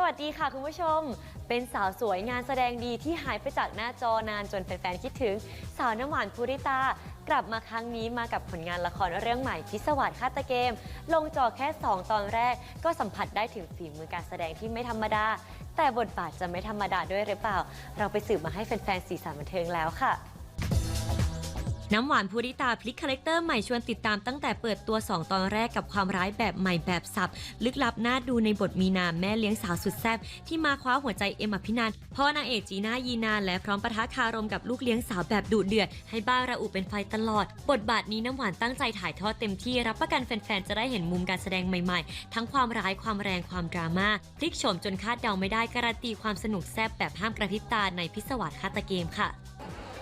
สวัสดีค่ะคุณผู้ชม เป็นสาวสวยงานแสดงดีที่หายไปจากหน้าจอนานจนแฟนๆคิดถึง สาวน้ำหวานภูริตา กลับมาครั้งนี้มากับผลงานละครเรื่องใหม่พิศวาสฆาตเกม ลงจอแค่ 2 ตอนแรก ก็สัมผัสได้ถึงฝีมือการแสดงที่ไม่ธรรมดา แต่บทบาทจะไม่ธรรมดาด้วยหรือเปล่า เราไปสืบมาให้แฟนๆสีสันบันเทิงแล้วค่ะ น้ำหวานภูริตาพลิกคาแรคเตอร์ใหม่ชวนติดตามตั้งแต่เปิดตัว 2 ตอนแรกกับความร้ายแบบใหม่แบบสับ ลึกลับน่าดูในบทมีนาแม่เลี้ยงสาวสุดแซ่บที่มาคว้าหัวใจเอ็มอภินันพ่อนางเอกจีน่ายีนานและพร้อมปะทะคารมกับลูกเลี้ยงสาวแบบดุเดือด ให้บ้าระอุเป็นไฟตลอด บทบาทนี้น้ำหวานตั้งใจถ่ายทอดเต็มที่รับประกันแฟนๆจะได้เห็นมุมการแสดงใหม่ๆ ทั้งความร้ายความแรงความดราม่าพลิกโฉมจนคาดเดาไม่ได้การันตีความสนุกแซ่บแบบห้ามกระพริบตาในพิศวาสฆาตเกมค่ะ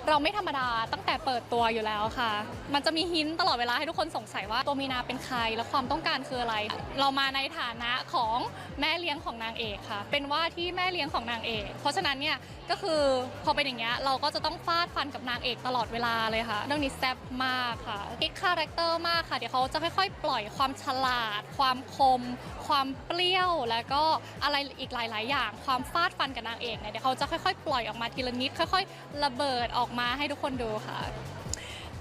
เราไม่ธรรมดาตั้งแต่เปิดตัวอยู่แล้วค่ะ มันจะมีหินตลอดเวลาให้ทุกคนสงสัยว่าตัวมีนาเป็นใครและความต้องการคืออะไร เรามาในฐานะของแม่เลี้ยงของนางเอกค่ะ เป็นว่าที่แม่เลี้ยงของนางเอก เพราะฉะนั้นเนี่ย ก็คือพอเป็นอย่างเงี้ยเราก็จะต้องฟาดฟันกับนางเอกตลอดเวลาเลยค่ะเรื่องนี้แซ่บมากค่ะอีกคาแรคเตอร์มากค่ะเดี๋ยวเขาจะค่อยๆ ปล่อยความฉลาด ความคม ความเปรี้ยว แล้วก็อะไรอีกหลาย ๆ อย่าง ความฟาดฟันกับนางเอกเนี่ยเดี๋ยวเขาจะค่อยๆ ปล่อยออกมาทีละนิดค่อย ๆ ระเบิดออกมาให้ทุกคนดูค่ะ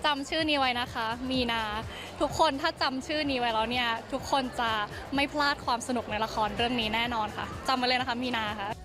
จำชื่อนี้ไว้นะคะ มีนา ทุกคนถ้าจำชื่อนี้ไว้แล้วเนี่ย ทุกคนจะไม่พลาดความสนุกในละครเรื่องนี้แน่นอนค่ะจำไว้เลยนะคะ มีนาค่ะ